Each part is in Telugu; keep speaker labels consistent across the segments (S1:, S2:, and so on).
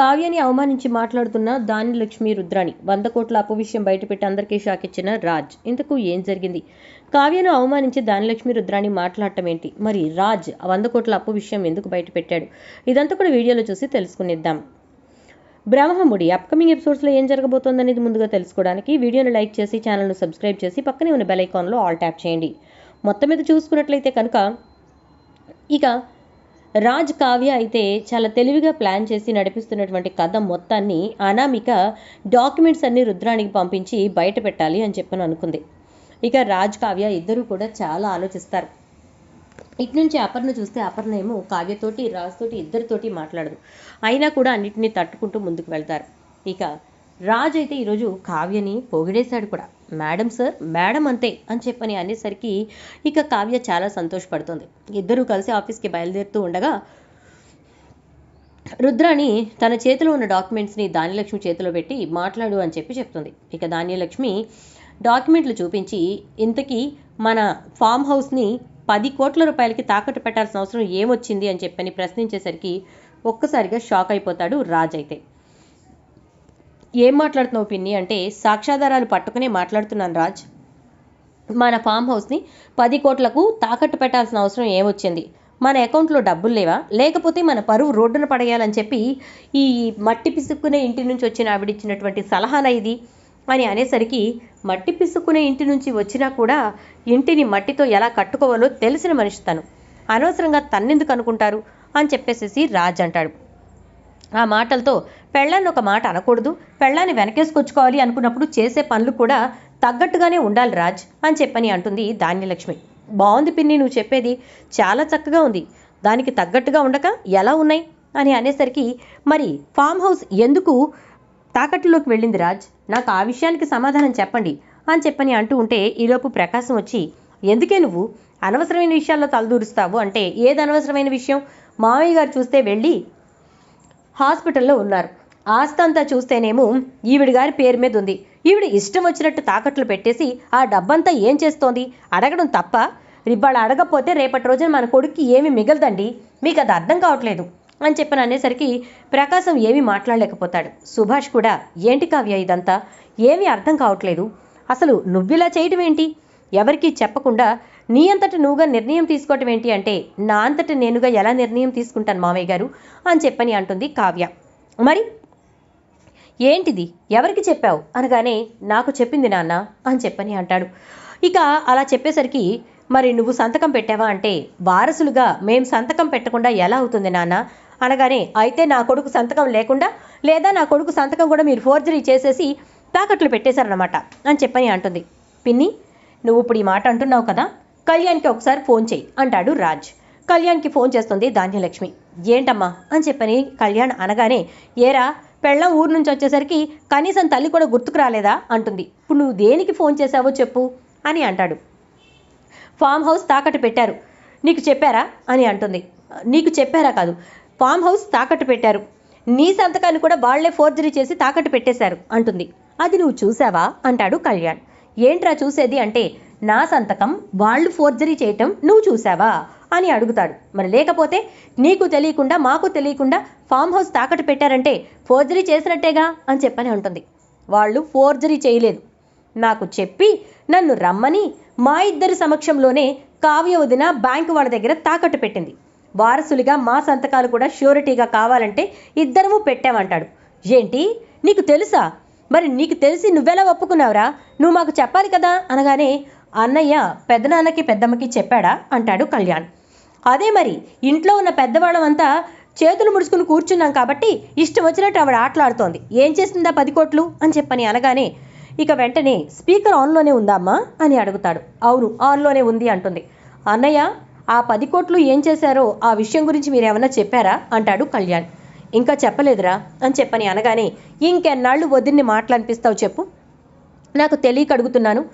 S1: కావ్యని అవమానించి మాట్లాడుతున్న దాని లక్ష్మి రుద్రాణి వంద కోట్ల అప్పు విషయం బయటపెట్టి అందరికీ షాక్ ఇచ్చిన రాజ్. ఇంతకు ఏం జరిగింది? కావ్యను అవమానించి దానిలక్ష్మి రుద్రాణి మాట్లాడటం ఏంటి? మరి రాజ్ వంద కోట్ల అప్పు విషయం ఎందుకు బయటపెట్టాడు? ఇదంతా కూడా వీడియోలో చూసి తెలుసుకునిద్దాం. బ్రహ్మముడి అప్కమింగ్ ఎపిసోడ్స్లో ఏం జరగబోతోందనేది ముందుగా తెలుసుకోవడానికి వీడియోని లైక్ చేసి ఛానల్ను సబ్స్క్రైబ్ చేసి పక్కనే ఉన్న బెల్ ఐకాన్లో ఆల్ ట్యాప్ చేయండి. మొత్తం మీద చూసుకున్నట్లయితే కనుక ఇక రాజ్ కావ్య అయితే చాలా తెలివిగా ప్లాన్ చేసి నడిపిస్తున్నటువంటి కథ మొత్తాన్ని అనామిక డాక్యుమెంట్స్ అన్ని రుద్రానికి పంపించి బయట పెట్టాలి అని చెప్పని అనుకుంది. ఇక రాజ్ కావ్య ఇద్దరూ కూడా చాలా ఆలోచిస్తారు. ఇటు నుంచి అపర్ణ చూస్తే అపర్ణ ఏమో కావ్యతోటి రాజుతోటి ఇద్దరితోటి మాట్లాడదు. అయినా కూడా అన్నిటినీ తట్టుకుంటూ ముందుకు వెళ్తారు. ఇక రాజ్ అయితే ఈరోజు కావ్యని పొగిడేశాడు కూడా. మేడం సార్ మేడం అంతే అని చెప్పని అనేసరికి ఇక కావ్య చాలా సంతోషపడుతుంది. ఇద్దరూ కలిసి ఆఫీస్కి బయలుదేరుతూ ఉండగా రుద్రాణి తన చేతిలో ఉన్న డాక్యుమెంట్స్ని ధాన్యలక్ష్మి చేతిలో పెట్టి మాట్లాడు అని చెప్పి చెప్తుంది. ఇక ధాన్యలక్ష్మి డాక్యుమెంట్లు చూపించి ఇంతకీ మన ఫామ్ హౌస్ని పది కోట్ల రూపాయలకి తాకట్టు పెట్టాల్సిన అవసరం ఏమొచ్చింది అని చెప్పని ప్రశ్నించేసరికి ఒక్కసారిగా షాక్ అయిపోతాడు రాజ్ అయితే ఏం మాట్లాడుతున్నావు పిన్ని అంటే సాక్ష్యాధారాలు పట్టుకునే మాట్లాడుతున్నాను రాజ్. మన ఫామ్ హౌస్ని పది కోట్లకు తాకట్టు పెట్టాల్సిన అవసరం ఏమొచ్చింది? మన అకౌంట్లో డబ్బులు లేవా? లేకపోతే మన పరువు రోడ్డున పడేయాలని చెప్పి ఈ మట్టి పిసుక్కునే ఇంటి నుంచి వచ్చిన ఆవిడిచ్చినటువంటి సలహానా ఇది? అని అనేసరికి మట్టి పిసుక్కునే ఇంటి నుంచి వచ్చినా కూడా ఇంటిని మట్టితో ఎలా కట్టుకోవాలో తెలిసిన మనిషి తను. అనవసరంగా తన్నెందుకు అనుకుంటారు? అని చెప్పేసేసి రాజ్ అంటాడు. ఆ మాటలతో పెళ్ళాన్ని ఒక మాట అనకూడదు పెళ్ళాన్ని వెనకేసుకొచ్చుకోవాలి అనుకున్నప్పుడు చేసే పనులు కూడా తగ్గట్టుగానే ఉండాలి రాజ్ అని చెప్పని అంటుంది ధాన్యలక్ష్మి. బాగుంది పిన్ని నువ్వు చెప్పేది చాలా చక్కగా ఉంది. దానికి తగ్గట్టుగా ఉండక ఎలా ఉన్నాయి? అని అనేసరికి మరి ఫామ్ హౌస్ ఎందుకు తాకట్టులోకి వెళ్ళింది రాజ్? నాకు ఆ విషయానికి సమాధానం చెప్పండి అని చెప్పని అంటూ ఉంటే ఈలోపు ప్రకాశం వచ్చి ఎందుకే నువ్వు? అనవసరమైన విషయాల్లో తలదూరుస్తావు అంటే ఏది అనవసరమైన విషయం? మావయ్య గారు చూస్తే వెళ్ళి హాస్పిటల్లో ఉన్నారు. ఆస్తంతా చూస్తేనేమో ఈవిడ గారి పేరు మీద ఉంది. ఈవిడ ఇష్టం వచ్చినట్టు తాకట్లు పెట్టేసి ఆ డబ్బంతా ఏం చేస్తోంది? అడగడం తప్ప? ఇవాళ అడగకపోతే రేపటి రోజున మన కొడుక్కి ఏమి మిగలదండి. మీకు అది అర్థం కావట్లేదు అని చెప్పని అనేసరికి ప్రకాశం ఏమీ మాట్లాడలేకపోతాడు. సుభాష్ కూడా ఏంటి కావ్య ఇదంతా? ఏమీ అర్థం కావట్లేదు. అసలు నువ్విలా చేయటం ఏంటి ఎవరికీ చెప్పకుండా నీ అంతట నువ్వుగా నిర్ణయం తీసుకోవటం ఏంటి అంటే నా అంతట నేనుగా ఎలా నిర్ణయం తీసుకుంటాను మామయ్య గారు అని చెప్పని అంటుంది కావ్య. మరి ఏంటిది? ఎవరికి చెప్పావు? అనగానే నాకు చెప్పింది నాన్న అని చెప్పని అంటాడు. ఇక అలా చెప్పేసరికి మరి నువ్వు సంతకం పెట్టావా అంటే వారసులుగా మేం సంతకం పెట్టకుండా ఎలా అవుతుంది నాన్న? అనగానే అయితే నా కొడుకు సంతకం లేకుండా లేదా నా కొడుకు సంతకం కూడా మీరు ఫోర్జరీ చేసేసి తాకట్లు పెట్టేశారనమాట అని చెప్పని అంటుంది. పిన్ని నువ్వు ఇప్పుడు ఈ మాట అంటున్నావు కదా? కళ్యాణ్కి ఒకసారి ఫోన్ చేయి అంటాడు రాజ్. కళ్యాణ్కి ఫోన్ చేస్తుంది ధాన్యలక్ష్మి. ఏంటమ్మా? అని చెప్పని కళ్యాణ్ అనగానే ఏరా పెళ్ళం ఊరు నుంచి వచ్చేసరికి కనీసం తల్లి కూడా గుర్తుకు రాలేదా? అంటుంది. ఇప్పుడు నువ్వు దేనికి ఫోన్ చేశావో చెప్పు అని అంటాడు. ఫామ్ హౌస్ తాకట్టు పెట్టారు. నీకు చెప్పారా? అని అంటుంది. నీకు చెప్పారా కాదు. ఫామ్ హౌస్ తాకట్టు పెట్టారు. నీ సంతకాన్ని కూడా వాళ్ళే ఫోర్జరీ చేసి తాకట్టు పెట్టేశారు అంటుంది. అది నువ్వు చూసావా అంటాడు కళ్యాణ్. ఏంట్రా చూసేది అంటే నా సంతకం వాళ్ళు ఫోర్జరీ చేయటం నువ్వు చూసావా? అని అడుగుతాడు. మరి లేకపోతే నీకు తెలియకుండా మాకు తెలియకుండా ఫామ్ హౌస్ తాకట్టు పెట్టారంటే ఫోర్జరీ చేసినట్టేగా అని చెప్పని ఉంటుంది. వాళ్ళు ఫోర్జరీ చేయలేదు. నాకు చెప్పి నన్ను రమ్మని మా ఇద్దరి సమక్షంలోనే కావ్య వదిన బ్యాంకు వాళ్ళ దగ్గర తాకట్టు పెట్టింది. వారసులుగా మా సంతకాలు కూడా ష్యూరిటీగా కావాలంటే ఇద్దరము పెట్టామంటాడు. ఏంటి? నీకు తెలుసా? మరి నీకు తెలిసి నువ్వెలా ఒప్పుకున్నావురా? నువ్వు మాకు చెప్పాలి కదా? అనగానే అన్నయ్య పెద్దనాన్నకి పెద్దమ్మకి చెప్పాడా? అంటాడు కళ్యాణ్. అదే మరి ఇంట్లో ఉన్న పెద్దవాళ్ళమంతా చేతులు ముడుచుకుని కూర్చున్నాం కాబట్టి ఇష్టం వచ్చినట్టు ఆవిడ ఆటలాడుతోంది. ఏం చేసిందా పది కోట్లు? అని చెప్పని అనగానే ఇక వెంటనే స్పీకర్ ఆన్లోనే ఉందా అమ్మా? అని అడుగుతాడు. అవును ఆన్లోనే ఉంది అంటుంది. అన్నయ్య ఆ పది కోట్లు ఏం చేశారో ఆ విషయం గురించి మీరు ఏమైనా చెప్పారా? అంటాడు కళ్యాణ్. ఇంకా చెప్పలేదురా అని చెప్పని అనగానే ఇంకెన్నాళ్ళు వదిన్ని మాటలనిపిస్తావు చెప్పు. నాకు తెలియక అడుగుతున్నాను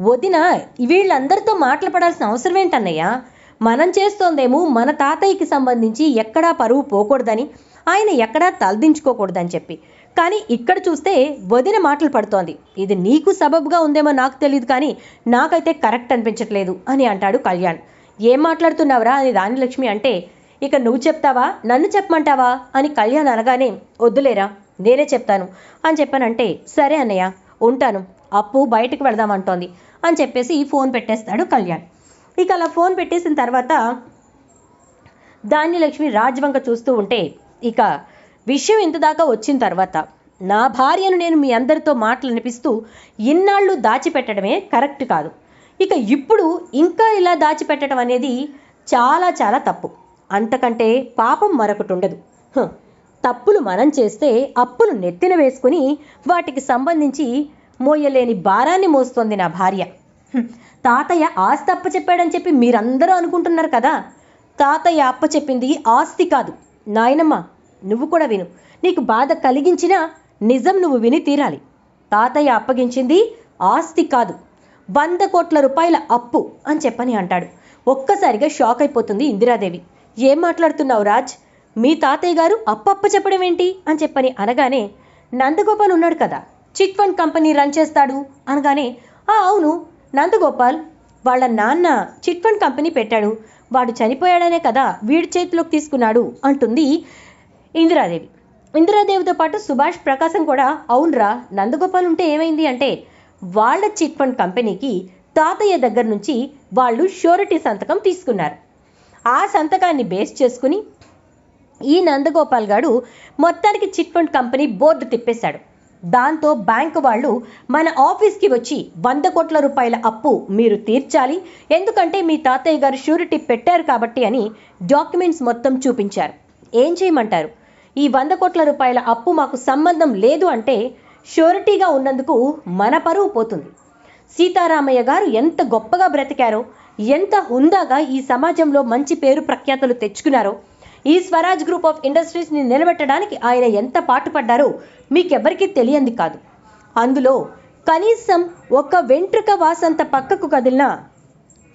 S1: వదిన వీళ్ళందరితో మాట్లాడాల్సిన అవసరం ఏంటన్నయ్య మనం చేస్తోందేమో మన తాతయ్యకి సంబంధించి ఎక్కడా పరువు పోకూడదని ఆయన ఎక్కడా తలదించుకోకూడదని చెప్పి. కానీ ఇక్కడ చూస్తే వదిన మాటలు పడుతోంది. ఇది నీకు సబబుగా ఉందేమో నాకు తెలియదు కానీ నాకైతే కరెక్ట్ అనిపించట్లేదు అని అంటాడు కళ్యాణ్. ఏం మాట్లాడుతున్నావురా అని దానిలక్ష్మి అంటే ఇక నువ్వు చెప్తావా? నన్ను చెప్పమంటావా? అని కళ్యాణ్ అనగానే వద్దులేరా నేనే చెప్తాను. అని చెప్పానంటే సరే అన్నయ్య ఉంటాను. అప్పు బయటకు వెళదామంటోంది అని చెప్పేసి ఫోన్ పెట్టేస్తాడు కళ్యాణ్. ఇక అలా ఫోన్ పెట్టేసిన తర్వాత ధాన్యలక్ష్మి రాజ్వంక చూస్తూ ఉంటే ఇక విషయం ఇంత దాకా వచ్చిన తర్వాత నా భార్యను నేను మీ అందరితో మాటలు అనిపిస్తూ ఇన్నాళ్ళు దాచిపెట్టడమే కరెక్ట్ కాదు. ఇక ఇప్పుడు ఇంకా ఇలా దాచిపెట్టడం అనేది చాలా చాలా తప్పు. అంతకంటే పాపం మరొకటి ఉండదు. తప్పులు మనం చేస్తే అప్పులు నెత్తిన వేసుకుని వాటికి సంబంధించి మోయలేని భారాన్ని మోస్తోంది నా భార్య. తాతయ్య ఆస్తి అప్ప చెప్పాడని చెప్పి మీరందరూ అనుకుంటున్నారు కదా? తాతయ్య అప్ప చెప్పింది ఆస్తి కాదు. నాయనమ్మ నువ్వు కూడా విను. నీకు బాధ కలిగించినా నిజం నువ్వు విని తీరాలి. తాతయ్య అప్పగించింది ఆస్తి కాదు. వంద కోట్ల రూపాయల అప్పు అని చెప్పని అంటాడు. ఒక్కసారిగా షాక్ అయిపోతుంది ఇందిరాదేవి. ఏం మాట్లాడుతున్నావు రాజ్? మీ తాతయ్య గారు అప్పప్ప చెప్పడం ఏంటి? అని చెప్పని అనగానే నందగోపాల్ ఉన్నాడు కదా చిట్ ఫండ్ కంపెనీ రన్ చేస్తాడు అనగానే ఆ అవును నందగోపాల్ వాళ్ళ నాన్న చిట్ ఫండ్ కంపెనీ పెట్టాడు వాడు చనిపోయాడనే కదా వీడి చేతిలోకి తీసుకున్నాడు అంటుంది ఇందిరాదేవి. ఇందిరాదేవితో పాటు సుభాష్ ప్రకాశం కూడా అవునరా నందగోపాల్ ఉంటే ఏమైంది అంటే వాళ్ళ చిట్ ఫండ్ కంపెనీకి తాతయ్య దగ్గర నుంచి వాళ్ళు షూరిటీ సంతకం తీసుకున్నారు. ఆ సంతకాన్ని బేస్ చేసుకుని ఈ నందగోపాల్ గారు మొత్తానికి చిట్ ఫండ్ కంపెనీ బోర్డు తిప్పేశాడు. దాంతో బ్యాంకు వాళ్ళు మన ఆఫీస్కి వచ్చి వంద కోట్ల రూపాయల అప్పు మీరు తీర్చాలి ఎందుకంటే మీ తాతయ్య గారు షూరిటీ పెట్టారు కాబట్టి అని డాక్యుమెంట్స్ మొత్తం చూపించారు. ఏం చేయమంటారు? ఈ వంద కోట్ల రూపాయల అప్పు మాకు సంబంధం లేదు అంటే షూరిటీగా ఉన్నందుకు మన పరువు పోతుంది. సీతారామయ్య గారు ఎంత గొప్పగా బ్రతికారో ఎంత హుందాగా ఈ సమాజంలో మంచి పేరు ప్రఖ్యాతలు తెచ్చుకున్నారో. ఈ స్వరాజ్ గ్రూప్ ఆఫ్ ఇండస్ట్రీస్ని నిలబెట్టడానికి ఆయన ఎంత పాటుపడ్డారో మీకెవ్వరికీ తెలియంది కాదు. అందులో కనీసం ఒక వెంట్రుక వాసంత పక్కకు కదిలినా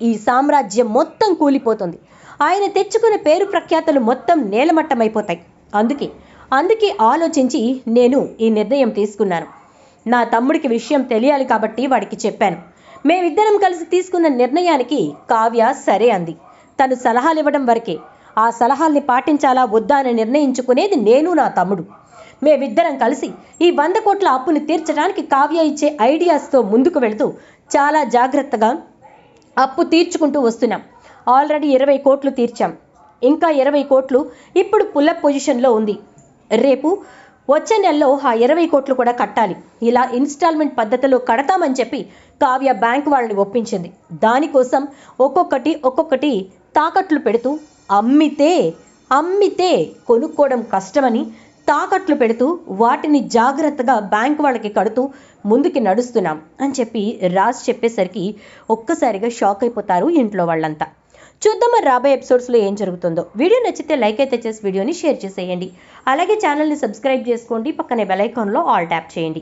S1: ఈ సామ్రాజ్యం మొత్తం కూలిపోతుంది. ఆయన తెచ్చుకున్న పేరు ప్రఖ్యాతలు మొత్తం నేలమట్టమైపోతాయి. అందుకే అందుకే ఆలోచించి నేను ఈ నిర్ణయం తీసుకున్నాను. నా తమ్ముడికి విషయం తెలియాలి కాబట్టి వాడికి చెప్పాను. మేమిద్దరం కలిసి తీసుకున్న నిర్ణయానికి కావ్య సరే అంది. తను సలహాలు ఇవ్వడం వరకే. ఆ సలహాల్ని పాటించాలా వద్దా అని నిర్ణయించుకునేది నేను నా తమ్ముడు. మేమిద్దరం కలిసి ఈ వంద కోట్ల అప్పుని తీర్చడానికి కావ్య ఇచ్చే ఐడియాస్తో ముందుకు వెళుతూ చాలా జాగ్రత్తగా అప్పు తీర్చుకుంటూ వస్తున్నాం. ఆల్రెడీ ఇరవై కోట్లు తీర్చాం. ఇంకా ఇరవై కోట్లు ఇప్పుడు పుల్లప్ పొజిషన్లో ఉంది. రేపు వచ్చే నెలలో ఆ ఇరవై కోట్లు కూడా కట్టాలి. ఇలా ఇన్స్టాల్మెంట్ పద్ధతిలో కడతామని చెప్పి కావ్య బ్యాంక్ వాళ్ళని ఒప్పించింది. దానికోసం ఒక్కొక్కటి ఒక్కొక్కటి తాకట్లు పెడుతూ అమ్మితే అమ్మితే కొనుక్కోవడం కష్టమని తాకట్లు పెడుతూ వాటిని జాగ్రత్తగా బ్యాంక్ వాళ్ళకి కడుతూ ముందుకి నడుస్తున్నాం అని చెప్పి రాజ్ చెప్పేసరికి ఒక్కసారిగా షాక్ అయిపోతారు ఇంట్లో వాళ్ళంతా. చూద్దాం మరి రాబోయే ఎపిసోడ్స్లో ఏం జరుగుతుందో. వీడియో నచ్చితే లైక్ అయితే చేసి వీడియోని షేర్ చేసేయండి. అలాగే ఛానల్ని సబ్స్క్రైబ్ చేసుకోండి. పక్కనే బెల్ ఐకాన్లో ఆల్ ట్యాప్ చేయండి.